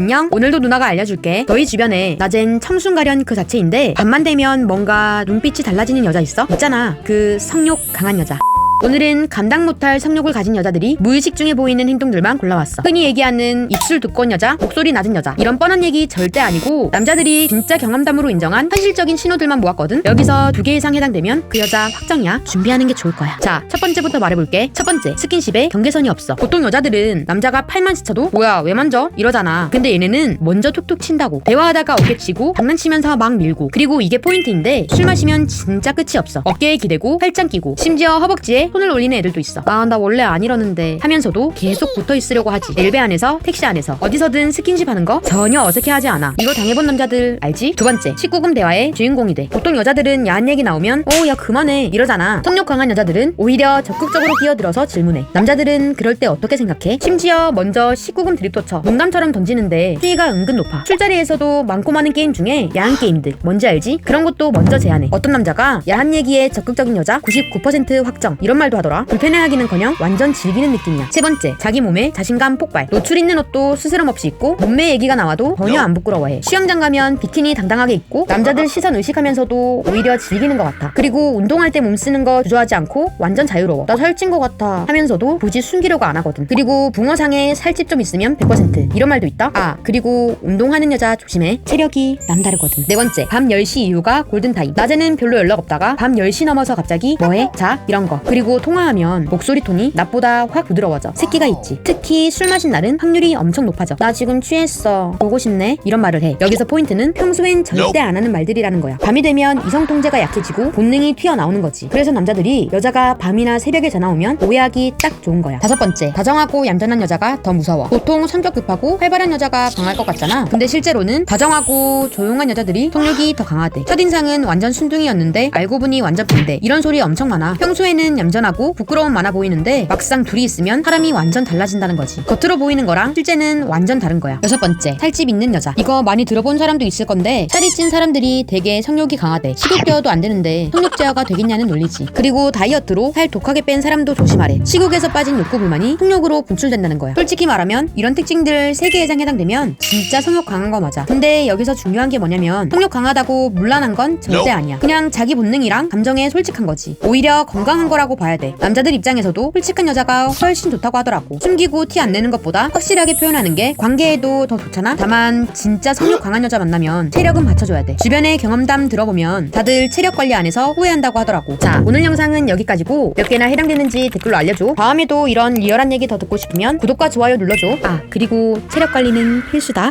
안녕. 오늘도 누나가 알려줄게. 너희 주변에 낮엔 청순가련 그 자체인데 밤만 되면 뭔가 눈빛이 달라지는 여자 있어? 있잖아. 그 성욕 강한 여자 오늘은 감당 못할 성욕을 가진 여자들이 무의식 중에 보이는 행동들만 골라왔어. 흔히 얘기하는 입술 두꺼운 여자, 목소리 낮은 여자. 이런 뻔한 얘기 절대 아니고 남자들이 진짜 경험담으로 인정한 현실적인 신호들만 모았거든. 여기서 두 개 이상 해당되면 그 여자 확정이야. 준비하는 게 좋을 거야. 자, 첫 번째부터 말해볼게. 첫 번째, 스킨십에 경계선이 없어. 보통 여자들은 남자가 팔만 스쳐도 뭐야 왜 만져? 이러잖아. 근데 얘네는 먼저 툭툭 친다고. 대화하다가 어깨 치고 장난치면서 막 밀고. 그리고 이게 포인트인데 술 마시면 진짜 끝이 없어. 어깨에 기대고 팔짱 끼고 심지어 허벅지에 손을 올리는 애들도 있어. 아 나 원래 안 이러는데 하면서도 계속 붙어 있으려고 하지. 엘베 안에서 택시 안에서 어디서든 스킨십 하는 거 전혀 어색해하지 않아. 이거 당해본 남자들 알지? 두 번째 19금 대화의 주인공이 돼. 보통 여자들은 야한 얘기 나오면 어야 그만해 이러잖아. 성욕 강한 여자들은 오히려 적극적으로 끼어들어서 질문해. 남자들은 그럴 때 어떻게 생각해? 심지어 먼저 19금 드립도 쳐. 농담처럼 던지는데 수위가 은근 높아. 술자리에서도 많고 많은 게임 중에 야한 게임들 뭔지 알지? 그런 것도 먼저 제안해. 어떤 남자가 야한 얘기에 적극적인 여자 99% 확정 이런 말도 하더라. 불편해하기는커녕 완전 즐기는 느낌이야. 세 번째 자기 몸에 자신감 폭발. 노출 있는 옷도 스스럼 없이 입고 몸매 얘기가 나와도 전혀 안 부끄러워해. 수영장 가면 비키니 당당하게 입고 남자들 시선 의식하면서도 오히려 즐기는 것 같아. 그리고 운동할 때 몸 쓰는 거 주저하지 않고 완전 자유로워. 나 살찐 것 같아 하면서도 굳이 숨기려고 안 하거든. 그리고 붕어상에 살집 좀 있으면 100% 이런 말도 있다. 아 그리고 운동하는 여자 조심해. 체력이 남다르거든. 네 번째 밤 10시 이후가 골든 타임. 낮에는 별로 연락 없다가 밤 10시 넘어서 갑자기 뭐해? 자 이런 거. 그리고 통화하면 목소리 톤이 낮보다 확 부드러워져. 새끼가 있지. 특히 술 마신 날은 확률이 엄청 높아져. 나 지금 취했어. 보고 싶네. 이런 말을 해. 여기서 포인트는 평소엔 절대 안 하는 말들이라는 거야. 밤이 되면 이성 통제가 약해지고 본능이 튀어나오는 거지. 그래서 남자들이 여자가 밤이나 새벽에 전화 오면 오해하기 딱 좋은 거야. 다섯 번째, 다정하고 얌전한 여자가 더 무서워. 보통 성격 급하고 활발한 여자가 강할 것 같잖아. 근데 실제로는 다정하고 조용한 여자들이 성욕이 더 강하대. 첫인상은 완전 순둥이였는데 알고 보니 완전 반대. 이런 소리 엄청 많아. 평소에는 얌전 하고 부끄러움 많아 보이는데 막상 둘이 있으면 사람이 완전 달라진다는 거지. 겉으로 보이는 거랑 실제는 완전 다른 거야. 여섯 번째, 살집 있는 여자. 이거 많이 들어본 사람도 있을 건데 살이 찐 사람들이 되게 성욕이 강하대. 식욕 제어도 안 되는데 성욕 제어가 되겠냐는 논리지. 그리고 다이어트로 살 독하게 뺀 사람도 조심하래. 시국에서 빠진 욕구 불만이 성욕으로 분출된다는 거야. 솔직히 말하면 이런 특징들 3개 이상 해당되면 진짜 성욕 강한 거 맞아. 근데 여기서 중요한 게 뭐냐면 성욕 강하다고 물란한 건 절대 아니야. 그냥 자기 본능이랑 감정에 솔직한 거지. 오히려 건강한 거라고 봐야 돼. 남자들 입장에서도 솔직한 여자가 훨씬 좋다고 하더라고. 숨기고 티 안 내는 것보다 확실하게 표현하는 게 관계에도 더 좋잖아. 다만 진짜 성욕 강한 여자 만나면 체력은 받쳐줘야 돼. 주변의 경험담 들어보면 다들 체력 관리 안 해서 후회한다고 하더라고. 자, 오늘 영상은 여기까지고 몇 개나 해당되는지 댓글로 알려줘. 다음에도 이런 리얼한 얘기 더 듣고 싶으면 구독과 좋아요 눌러줘. 아, 그리고 체력 관리는 필수다.